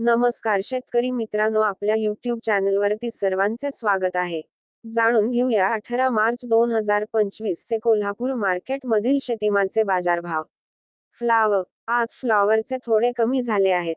नमस्कार शेतकरी मित्रांनो आपल्या युट्यूब चॅनलवरती सर्वांचे स्वागत आहे. जाणून घेऊया अठरा मार्च दोन हजार पंचवीस चे कोल्हापूर मार्केट मधील शेतीमालचे बाजारभाव. फ्लावर आज फ्लॉवरचे थोडे कमी झाले आहेत.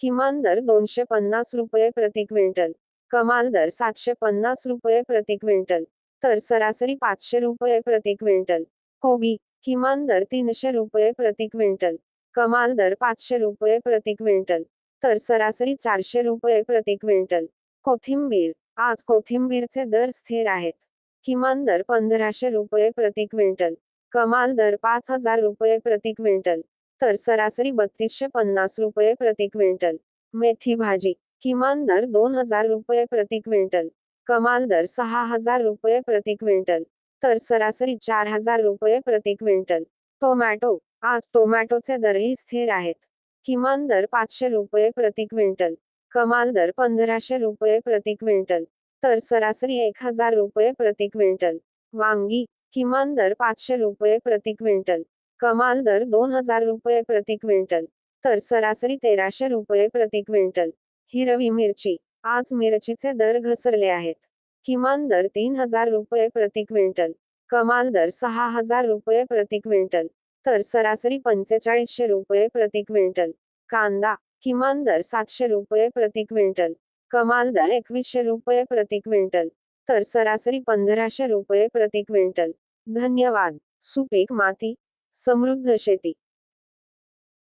किमान दर दोनशे पन्नास रुपये प्रति क्विंटल. कमाल दर सातशे पन्नास रुपये प्रति क्विंटल. तर सरासरी पाचशे रुपये प्रति क्विंटल. कोबी किमान दर तीनशे रुपये प्रति क्विंटल. कमाल दर पाचशे रुपये प्रति क्विंटल. तर सरासरी चारशे रुपये प्रति क्विंटल. कोथिंबीर. आज कोथिंबीरचे दर स्थिर आहेत. किमान दर पंधराशे रुपये प्रति क्विंटल. कमाल दर पाच हजार रुपये प्रति क्विंटल. तर सरासरी बत्तीसशे पन्नास रुपये प्रति क्विंटल. मेथी भाजी. किमान दर दोन हजार रुपये प्रति क्विंटल. कमाल दर सहा हजार रुपये प्रति क्विंटल. तर सरासरी चार हजार रुपये प्रति क्विंटल. टोमॅटो. आज टोमॅटोचे दरही स्थिर आहेत. किमान दर पाचशे रुपये प्रति क्विंटल कमाल दर पंधराशे रुपये प्रति क्विंटल तर सरासरी एक हजार रुपये प्रति क्विंटल. वांगी किमान दर पाचशे रुपये प्रति क्विंटल कमाल दर दोन हजार रुपये प्रति क्विंटल तर सरासरी तेराशे रुपये प्रति क्विंटल. हिरवी मिरची आज मिरचीचे दर घसरले आहेत किमान दर तीन हजार रुपये प्रति क्विंटल कमाल दर सहा हजार रुपये प्रति क्विंटल. तर सरासरी पंचेचाळीसशे रुपये प्रति क्विंटल. कांदा किमान दर सातशे रुपये प्रति क्विंटल. कमाल दर एकवीसशे रुपये प्रति क्विंटल. तर सरासरी पंधराशे रुपये प्रति क्विंटल. धन्यवाद. सुपीक माती. समृद्ध शेती.